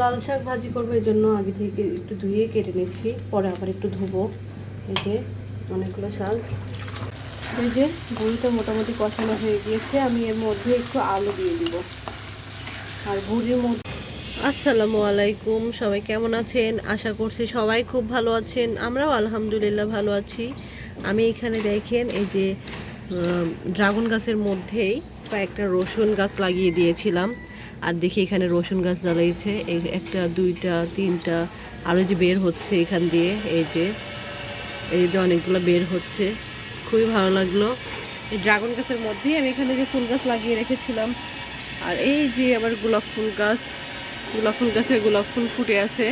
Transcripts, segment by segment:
লাল শাক ভাজি করব, এই জন্য আগে থেকে একটু ধুয়ে কেটে নিচ্ছি, পরে আবার একটু ধুবো। এই যে অনেকগুলো শাক। এই যে ভুড়িটা মোটামুটি কষানো হয়ে গিয়েছে, আমি এর মধ্যে একটু আলু দিয়ে দিব। আর ভুড়ির মধ্যে আসসালামু আলাইকুম, সবাই কেমন আছেন? আশা করছি সবাই খুব ভালো আছেন, আমরাও আলহামদুলিল্লাহ ভালো আছি। আমি এখানে দেখেন, এই যে ড্রাগন গাছের মধ্যেই কয়েকটা রসুন গাছ লাগিয়ে দিয়েছিলাম। আর দেখি এখানে রসুন গাছ জ্বালিয়েছে এই একটা, দুইটা, তিনটা আরও যে বের হচ্ছে এখান দিয়ে, এই যে এই যে অনেকগুলো বের হচ্ছে। খুবই ভালো লাগল। এই ড্রাগন গাছের মধ্যেই আমি এখানে যে ফুল গাছ লাগিয়ে রেখেছিলাম। আর এই যে আবার গোলাপ ফুল গাছ, গোলাপ ফুল গাছে গোলাপ ফুল ফুটে আছে।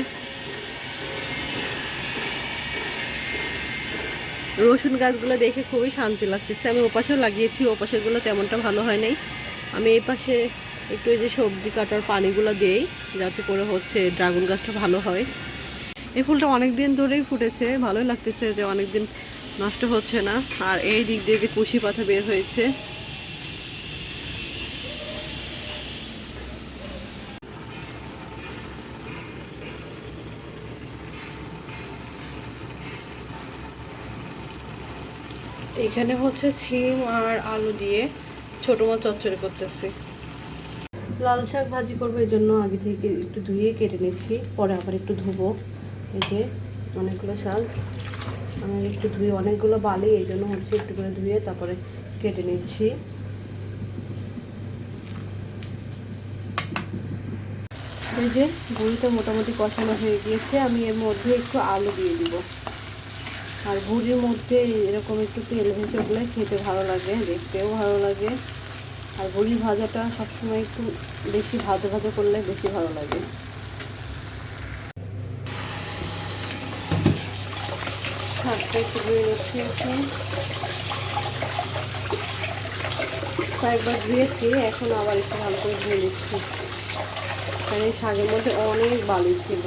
রসুন গাছগুলো দেখে খুবই শান্তি লাগতেছে। আমি ওপাশেও লাগিয়েছি, ওপাশেগুলো তেমনটা ভালো হয় নাই। আমি এই পাশে একটু এই যে সবজি কাটার পানিগুলো দেই, যাতে করে হচ্ছে ড্রাগন গাছটা ভালো হয়। এই ফুলটা অনেক দিন ধরেই ফুটেছে, ভালোই লাগতেছে যে অনেক দিন নষ্ট হচ্ছে না। আর এই দিক দিয়ে যে কুশি পাতা বের হয়েছে। এখানে হচ্ছে সিম আর আলু দিয়ে ছোট মাছ চচ্চড়ি করতেছি। লাল শাক ভাজি করব এই জন্য আগে থেকে একটু ধুয়ে কেটে নিচ্ছি, পরে আবার একটু ধুবো। এই যে অনেকগুলো শাক, আমি একটু ধুয়ে অনেকগুলো বালি, এই জন্য হচ্ছে একটু করে ধুয়ে তারপরে কেটে নিচ্ছি। এই যে ভুড়িটা মোটামুটি কষানো হয়ে গিয়েছে, আমি এর মধ্যে একটু আলু দিয়ে দিব। আর ভুড়ির মধ্যে এরকম একটু তেল ভেসে উঠলে খেতে ভালো লাগে, দেখতেও ভালো লাগে। আর ভুড়ি ভাজাটা সবসময় একটু বেশি ভাজা ভাজা করলে বেশি ভালো লাগে। একটু কয়েকবার ধুয়েছি এখন আবার একটু ভালো করে ধুয়ে নিচ্ছি। কারণ শাকের মধ্যে অনেক বালি ছিল।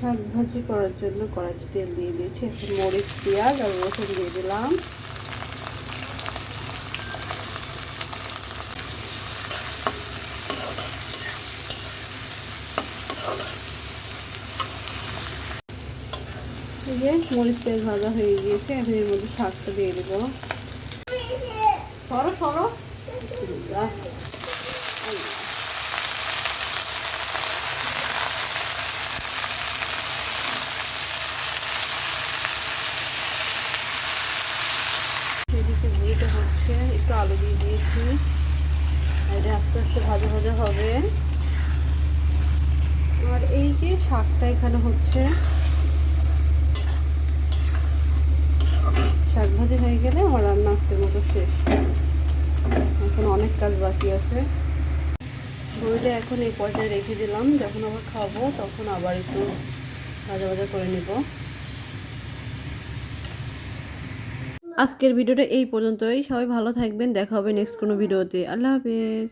শাক ভাজি করার জন্য কড়াইতে তেল দিয়ে দিয়েছি, এখন মরিচ, পেঁয়াজ আর রসুন দিয়ে দিলাম। মরিচ, পেঁয়াজ ভাজা হয়ে গিয়েছে, এখন এর মধ্যে শাকটা দিয়ে দেবো। সরো সরো আহ, এদিকে ভুড়িটা হচ্ছে একটু আলু আর এটা আস্তে আস্তে ভাজা ভাজা হবে। আর এই যে শাকটা এখানে হচ্ছে, শাক ভাজি হয়ে গেলে আমার রান্না আজকের মতো শেষ। এখন অনেক কাজ বাকি আছে। বইটা এখন এই পর্যায়ে রেখে দিলাম। যখন আবার খাব তখন আবার একটু ভাজা ভাজা করে নেব। আজকের ভিডিওটা এই পর্যন্তই। সবাই ভালো থাকবেন দেখা হবে নেক্সট কোনো ভিডিওতে। আল্লাহ হাফেজ।